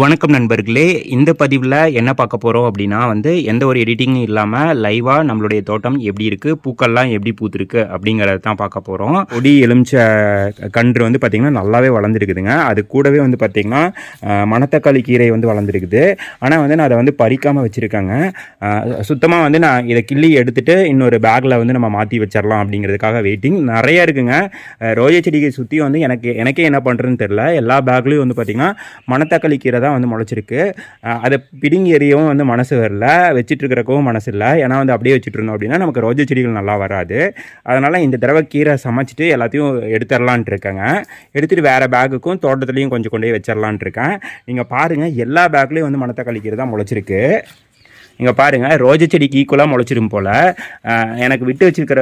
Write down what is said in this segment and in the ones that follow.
வணக்கம் நண்பர்களே இந்த பதிவில் என்ன பார்க்க போகிறோம் அப்படின்னா வந்து எந்த ஒரு எடிட்டிங்கும் இல்லாமல் லைவாக நம்மளுடைய தோட்டம் எப்படி இருக்குது பூக்கள்லாம் எப்படி பூத்துருக்கு அப்படிங்கிறத தான் பார்க்க போகிறோம் கொடி எலுமிச்சை கன்று வந்து பார்த்திங்கன்னா நல்லாவே வளர்ந்துருக்குதுங்க. அது கூடவே வந்து பார்த்திங்கன்னா மணத்தக்காளி கீரை வந்து வளர்ந்துருக்குது. ஆனால் வந்து நான் அதை வந்து பறிக்காமல் வச்சுருக்கேங்க. சுத்தமாக வந்து நான் இதை கிள்ளி எடுத்துகிட்டு இன்னொரு பேக்கில் வந்து நம்ம மாற்றி வச்சிடலாம் அப்படிங்கிறதுக்காக வெயிட்டிங் நிறைய இருக்குங்க. ரோஜா செடியை சுற்றி வந்து எனக்கு எனக்கே என்ன பண்ணுறதுன்னு தெரில எல்லா பேக்லேயும் வந்து பார்த்திங்கன்னா மணத்தக்காளி கீரை தான் வந்து முளைச்சிருக்கு. அதை பிடுங்கி எறியவும் வந்து மனசு வரல. வச்சிட்டு இருக்கிறக்கவும் மனசு இல்லை. ஏன்னா வந்து அப்படியே வச்சுட்டு இருந்தோம் அப்படின்னா நமக்கு ரோஜா செடிகள் நல்லா வராது. அதனால் இந்த தடவை கீரை சமைச்சிட்டு எல்லாத்தையும் எடுத்துடலான்ட்டு இருக்கேங்க எடுத்துகிட்டு வேறு பேக்குக்கும் தோட்டத்துலேயும் கொஞ்சம் கொண்டு போய் வச்சிடலான்ட்டு இருக்கேன் நீங்கள் பாருங்கள் எல்லா பேக்லேயும் வந்து மனத்தை கீரை தான் முளைச்சிருக்கு. இங்கே பாருங்கள் ரோஜா செடிக்கு ஈக்குவலாக முளைச்சிரும் போல் எனக்கு விட்டு வச்சிருக்கிற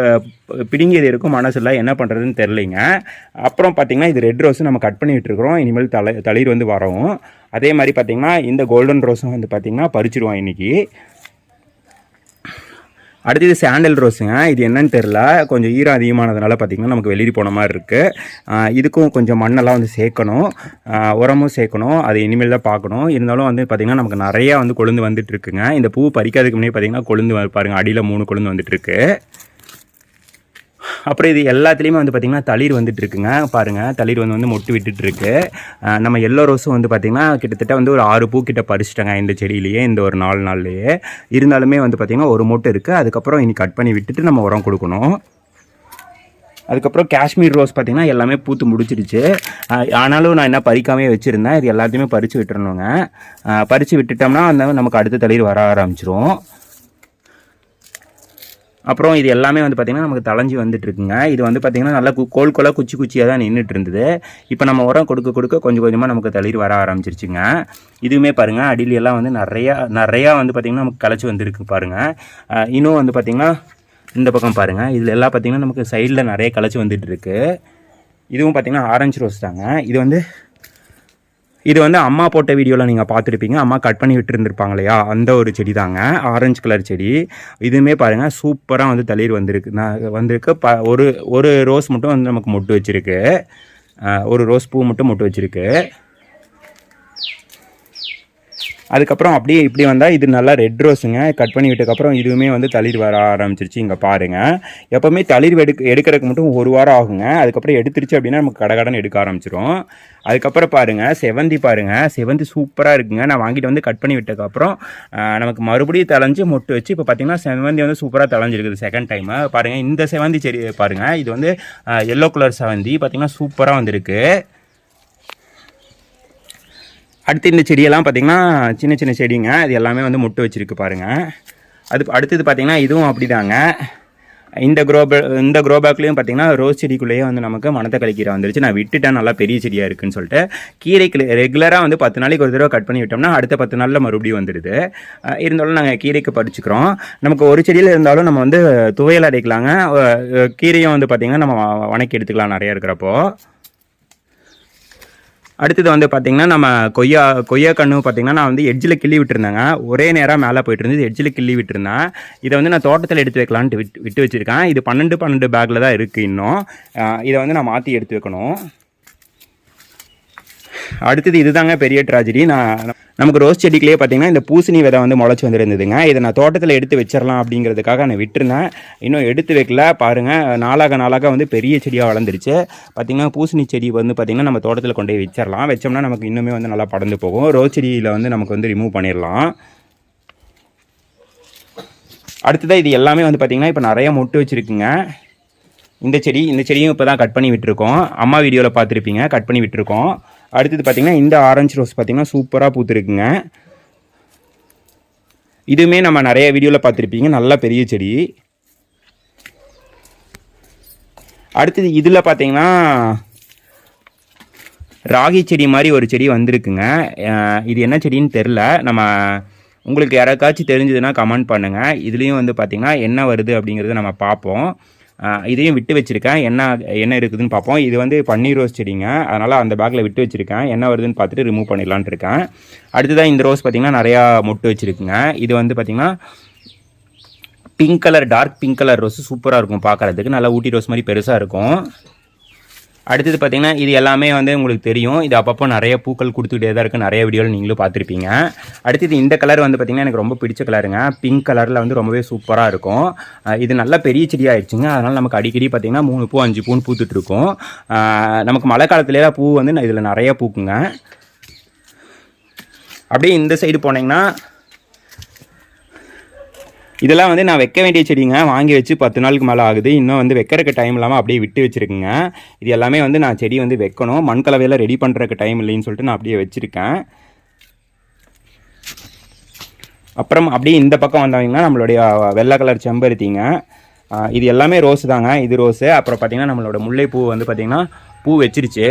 பிடுங்கியது இருக்கும் மனசில் என்ன பண்ணுறதுன்னு தெரிலிங்க அப்புறம் பார்த்திங்கன்னா இது ரெட் ரோஸும் நம்ம கட் பண்ணி விட்டுருக்குறோம் இனிமேல் தலை தளிர் வந்து வரும். அதே மாதிரி பார்த்திங்கன்னா இந்த கோல்டன் ரோஸும் வந்து பார்த்திங்கன்னா பறிச்சிருவோம் இன்றைக்கி அடுத்தது சாண்டல் ரோஸுங்க. இது என்னன்னு தெரில கொஞ்சம் ஈரம் அதிகமானதுனால பார்த்திங்கன்னா நமக்கு வெளியே போன மாதிரி இருக்குது இதுக்கும் கொஞ்சம் மண்ணெல்லாம் வந்து சேர்க்கணும். உரமும் சேர்க்கணும். அது இனிமேல் தான் பார்க்கணும். இருந்தாலும் வந்து பார்த்திங்கன்னா நமக்கு நிறையா வந்து கொழுந்து வந்துட்டு இருக்குங்க. இந்த பூ பறிக்காததுக்கு முன்னாடி பார்த்திங்கன்னா கொழுந்து பாருங்கள் அடியில் மூணு கொழுந்து வந்துட்டுருக்கு அப்புறம் இது எல்லாத்துலேயுமே வந்து பார்த்திங்கன்னா தளிர் வந்துட்டு இருக்குங்க பாருங்கள் தளிர் வந்து வந்து மொட்டு விட்டுட்டு இருக்கு நம்ம எல்லோ ரோஸும் வந்து பார்த்திங்கன்னா கிட்டத்தட்ட வந்து ஒரு ஆறு பூ கிட்ட பறிச்சிட்டேங்க இந்த செடியிலேயே இந்த ஒரு நாலு நாள்லேயே. இருந்தாலுமே வந்து பார்த்திங்கன்னா ஒரு மொட்டு இருக்குது அதுக்கப்புறம் இனி கட் பண்ணி விட்டுட்டு நம்ம உரம் கொடுக்கணும். அதுக்கப்புறம் காஷ்மீர் ரோஸ் பார்த்திங்கன்னா எல்லாமே பூத்து முடிச்சிருச்சு ஆனாலும் நான் என்ன பறிக்காமே வச்சுருந்தேன். இது எல்லாத்தையுமே பறித்து விட்டுறணுங்க. பறித்து விட்டுட்டோம்னா அந்த நமக்கு அடுத்த தளிர் வர ஆரம்பிச்சிரும். அப்புறம் இது எல்லாமே வந்து பார்த்திங்கன்னா நமக்கு தலைஞ்சி வந்துட்டுருக்குங்க. இது வந்து பார்த்திங்கன்னா நல்லா கோல் கோலாக குச்சி குச்சியாக தான் நின்றுட்டு இருந்தது இப்போ நம்ம உரம் கொடுக்க கொடுக்க கொஞ்சம் கொஞ்சமாக நமக்கு தளிர் வர ஆரம்பிச்சிருச்சுங்க. இதுவுமே பாருங்கள் அடியில எல்லாம் வந்து நிறையா நிறையா வந்து பார்த்திங்கன்னா நமக்கு களைச்சி வந்திருக்கு பாருங்கள் இன்னும் வந்து பார்த்திங்கன்னா இந்த பக்கம் பாருங்கள் இதில் எல்லாம் பார்த்திங்கன்னா நமக்கு சைடில் நிறைய களைச்சி வந்துட்டுருக்கு. இதுவும் பார்த்திங்கன்னா ஆரஞ்சு ரோஸ் தாங்க. இது வந்து இது வந்து அம்மா போட்ட வீடியோவில் நீங்கள் பார்த்துருப்பீங்க. அம்மா கட் பண்ணி விட்டுருந்துருப்பாங்க இல்லையா? அந்த ஒரு செடி தாங்க. ஆரஞ்சு கலர் செடி. இதுவுமே பாருங்கள் சூப்பராக வந்து தளிர் வந்திருக்கு. நான் வந்திருக்கு. ப ஒரு ஒரு ரோஸ் மட்டும் வந்து நமக்கு மொட்டு வச்சுருக்கு. ஒரு ரோஸ் பூ மட்டும் மொட்டு வச்சுருக்கு. அதுக்கப்புறம் அப்படியே இப்படி வந்தால் இது நல்லா ரெட் ரோஸுங்க கட் பண்ணி விட்டதுக்கப்புறம் இதுவுமே வந்து தளிர் வர ஆரம்பிச்சிருச்சு. இங்கே பாருங்கள் எப்போவுமே தளிர் எடுக்க எடுக்கிறதுக்கு மட்டும் ஒரு வாரம் ஆகுங்க. அதுக்கப்புறம் எடுத்துருச்சு அப்படின்னா நமக்கு கடகடன் எடுக்க ஆரம்பிச்சிரும் அதுக்கப்புறம் பாருங்கள் செவந்தி பாருங்கள் செவந்தி சூப்பராக இருக்குங்க. நான் வாங்கிட்டு வந்து கட் பண்ணி விட்டதுக்கப்புறம் நமக்கு மறுபடியும் தலைஞ்சு மொட்டு வச்சு இப்போ பார்த்திங்கன்னா செவந்தி வந்து சூப்பராக தலைஞ்சிருக்குது செகண்ட் டைமு பாருங்கள் இந்த செவந்தி செடி பாருங்கள் இது வந்து எல்லோ கலர் செவந்தி பார்த்தீங்கன்னா சூப்பராக வந்திருக்கு. அடுத்து இந்த செடியெல்லாம் பார்த்திங்கன்னா சின்ன சின்ன செடிங்க. இது எல்லாமே வந்து முட்டு வச்சுருக்கு பாருங்க. அது அடுத்தது பார்த்திங்கன்னா இதுவும் அப்படிதாங்க. இந்த க்ரோ இந்த குரோபேக்லேயும் பார்த்தீங்கன்னா ரோஸ் செடிக்குள்ளேயே வந்து நமக்கு மணத்தக்காளி கீரை வந்துருச்சு. நான் விட்டுட்டேன் நல்லா பெரிய செடியாக இருக்குன்னு சொல்லிட்டு. கீரைக்கு ரெகுலராக வந்து பத்து நாளைக்கு ஒரு தடவை கட் பண்ணி விட்டோம்னா அடுத்த பத்து நாளில் மறுபடியும் வந்துடுது. இருந்தாலும் நாங்கள் கீரைக்கு படிச்சுக்கிறோம் நமக்கு ஒரு செடியில் இருந்தாலும் நம்ம வந்து துவையல் அரைக்கலாங்க. கீரையும் வந்து பார்த்திங்கன்னா நம்ம வணக்கி எடுத்துக்கலாம் நிறையா இருக்கிறப்போ. அடுத்தது வந்து பார்த்திங்கன்னா நம்ம கொய்யா கொய்யா கன்று பார்த்திங்கன்னா நான் வந்து எட்ஜில் கிள்ளி விட்டுருந்தேங்க. ஒரே நேரம் மேலே போயிட்டு இருந்தது எட்ஜில் கிள்ளி விட்டுருந்தேன். இதை வந்து நான் தோட்டத்தில் எடுத்து வைக்கலான்ட்டு விட்டு விட்டு வச்சுருக்கேன். இது பன்னெண்டு பன்னெண்டு பேக்கில் தான் இருக்குது இன்னும். இதை வந்து நான் மாற்றி எடுத்து வைக்கணும். அடுத்தது இதுதாங்க பெரிய ட்ராஜடி நான் நமக்கு ரோஸ் செடிக்குள்ளேயே பார்த்தீங்கன்னா இந்த பூசணி விதை வந்து முளைச்சி வந்துருந்ததுங்க. இதை நான் தோட்டத்தில் எடுத்து வச்சிடலாம் அப்படிங்கிறதுக்காக நான் விட்டுருந்தேன். இன்னும் எடுத்து வைக்கல. பாருங்கள் நாளாக நாளாக வந்து பெரிய செடியாக வளர்ந்துருச்சு. பார்த்திங்கன்னா பூசணி செடி வந்து பார்த்திங்கன்னா நம்ம தோட்டத்தில் கொண்டு போய் வச்சிடலாம் வச்சோம்னா நமக்கு இன்னுமே வந்து நல்லா படர்ந்து போகும். ரோஸ் செடியில் வந்து நமக்கு வந்து ரிமூவ் பண்ணிடலாம் அடுத்ததாக இது எல்லாமே வந்து பார்த்திங்கன்னா இப்போ நிறைய மொட்டு வச்சுருக்குங்க. இந்த செடி இந்த செடியும் இப்போ தான் கட் பண்ணி விட்டுருக்கோம். அம்மா வீடியோவில் பார்த்துருப்பீங்க. கட் பண்ணி விட்டுருக்கோம். அடுத்தது பார்த்திங்கன்னா இந்த ஆரஞ்சு ரோஸ் பார்த்திங்கன்னா சூப்பராக பூத்துருக்குங்க. இதுவுமே நம்ம நிறைய வீடியோவில் பார்த்துருப்பீங்க. நல்லா பெரிய செடி. அடுத்தது இதில் பார்த்தீங்கன்னா ராகி செடி மாதிரி ஒரு செடி வந்திருக்குங்க. இது என்ன செடின்னு தெரில நம்ம உங்களுக்கு யாராக்காச்சும் தெரிஞ்சதுன்னா கமெண்ட் பண்ணுங்கள் இதுலேயும் வந்து பார்த்திங்கன்னா என்ன வருது அப்படிங்கிறத நம்ம பார்ப்போம். இதையும் விட்டு வச்சுருக்கேன். என்ன என்ன இருக்குதுன்னு பார்ப்போம். இது வந்து பன்னீர் ரோஸ் செடிங்க. அதனால் அந்த பேக்கில் விட்டு வச்சுருக்கேன். என்ன வருதுன்னு பார்த்துட்டு ரிமூவ் பண்ணிடலான்ட்டு இருக்கேன். அடுத்ததான் இந்த ரோஸ் பார்த்திங்கன்னா நிறையா மொட்டு வச்சுருக்குங்க. இது வந்து பார்த்திங்கன்னா pink colour dark pink colour rose சூப்பராக இருக்கும் பார்க்குறதுக்கு. நல்லா ஊட்டி ரோஸ் மாதிரி பெருசாக இருக்கும். அடுத்தது பார்த்தீங்கன்னா இது எல்லாமே வந்து உங்களுக்கு தெரியும். இது அப்பப்போ நிறைய பூக்கள் கொடுத்துக்கிட்டே தான் இருக்குது நிறைய வீடியோவில் நீங்களும் பார்த்துருப்பீங்க. அடுத்தது இந்த கலர் வந்து பார்த்திங்கன்னா எனக்கு ரொம்ப பிடிச்ச கலருங்க பிங்க் கலரில் வந்து ரொம்பவே சூப்பராக இருக்கும். இது நல்ல பெரிய செடியாகிடுச்சுங்க அதனால் நமக்கு அடிக்கடி பார்த்திங்கன்னா மூணு பூ அஞ்சு பூன்னு பூத்துட்ருக்கோம் நமக்கு மழை காலத்துலேயே பூ வந்து இதில் நிறைய பூக்குங்க. அப்படியே இந்த சைடு போனீங்கன்னா இதெல்லாம் வந்து நான் வைக்க வேண்டிய செடிங்க. வாங்கி வச்சு பத்து நாளுக்கு மேலே ஆகுது. இன்னும் வந்து வைக்கிறக்கு டைம் இல்லாமல் அப்படியே விட்டு வச்சுருக்குங்க. இது எல்லாமே வந்து நான் செடி வந்து வைக்கணும். மண் கலவையெல்லாம் ரெடி பண்ணுறதுக்கு டைம் இல்லைன்னு சொல்லிட்டு நான் அப்படியே வச்சுருக்கேன். அப்புறம் அப்படியே இந்த பக்கம் வந்தவங்கன்னா நம்மளுடைய வெள்ளை கலர் செம்பருத்திங்க. இது எல்லாமே ரோஸ் தாங்க. இது ரோஸு அப்புறம் பார்த்திங்கன்னா நம்மளோட முல்லைப்பூ வந்து பார்த்திங்கன்னா பூ வச்சிருச்சு.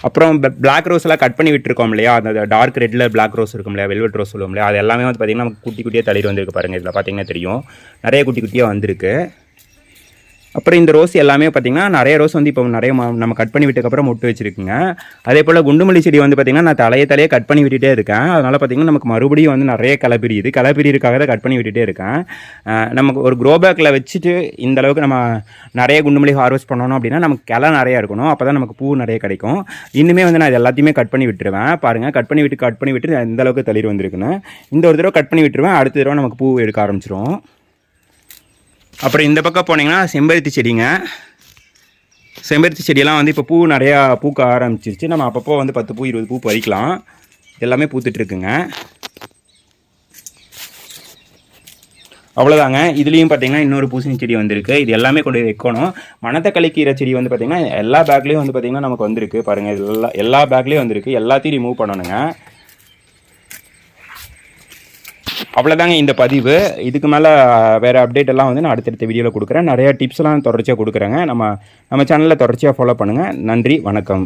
அப்புறம் பிளாக் ரோஸ் எல்லாம் கட் பண்ணி விட்டுருக்கோம் இல்லையா? அந்த டார்க் ரெட்டில் பிளாக் ரோஸ் இருக்கும் இல்லையா? வெல்வெட் ரோஸ் சொல்லுவோம் இல்லையா? அது எல்லாமே வந்து பார்த்திங்கன்னா நமக்கு குட்டி குட்டியாக தளிர் வந்திருக்கு பாருங்கள் இதில் பார்த்தீங்கன்னா தெரியும். நிறைய குட்டி குட்டியாக வந்திருக்கு. அப்புறம் இந்த ரோஸ் எல்லாமே பார்த்திங்கன்னா நிறைய ரோஸ் வந்து இப்போ நிறைய நம்ம கட் பண்ணி விட்டுக்கப்புறம் மொட்டு வச்சுருக்குங்க. அதே போல் குண்டுமல்லி செடி வந்து பார்த்திங்கன்னா நான் தலையை தலையே கட் பண்ணி விட்டுட்டே இருக்கேன். அதனால் பார்த்திங்கன்னா நமக்கு மறுபடியும் வந்து நிறைய களை பிரியுது களை பிரியிருக்காக தான் கட் பண்ணி விட்டுட்டே இருக்கேன். நமக்கு ஒரு க்ரோ பேக்கில் வச்சுட்டு இந்த அளவுக்கு நம்ம நிறைய குண்டுமல்லி ஹார்வெஸ்ட் பண்ணணும் அப்படின்னா நமக்கு கிளை நிறையா இருக்கணும். அப்போ தான் நமக்கு பூ நிறைய கிடைக்கும். இன்னுமே வந்து நான் இது எல்லாத்தையுமே கட் பண்ணி விட்டுருவேன். பாருங்கள் கட் பண்ணி விட்டு கட் பண்ணி விட்டு இந்த அளவுக்கு தளிர் வந்திருக்குன்னு. இந்த ஒரு தடவை கட் பண்ணி விட்டுருவேன். அடுத்த தடவை நமக்கு பூ எடுக்க ஆரம்பிச்சிரும். அப்புறம் இந்த பக்கம் போனீங்கன்னா செம்பருத்தி செடிங்க. செம்பருத்தி செடியெல்லாம் வந்து இப்போ பூ நிறையா பூக்க ஆரம்பிச்சிருச்சு. நம்ம அப்பப்போ வந்து பத்து பூ இருபது பூ பறிக்கலாம். எல்லாமே பூத்துட்ருக்குங்க அவ்வளோதாங்க இதுலேயும் பார்த்தீங்கன்னா இன்னொரு பூசணி செடி வந்திருக்கு. இது எல்லாமே கொண்டு வைக்கணும். மணத்தக்காளி கீரை செடி வந்து பார்த்திங்கன்னா எல்லா பேக்லேயும் வந்து பார்த்திங்கன்னா நமக்கு வந்திருக்கு. பாருங்கள் இது எல்லா எல்லா பேக்லேயும் வந்திருக்கு. எல்லாத்தையும் ரிமூவ் பண்ணணுங்க. அவ்வளோதாங்க இந்த பதிவு. இதுக்கு மேலே வேறு அப்டேட் எல்லாம் வந்து நான் அடுத்தடுத்த வீடியோவில் கொடுக்குறேன். நிறையா டிப்ஸ்லாம் தொடர்ச்சியாக கொடுக்குறேங்க. நம்ம நம்ம சேனலில் தொடர்ச்சியாக ஃபாலோ பண்ணுங்கள் நன்றி வணக்கம்.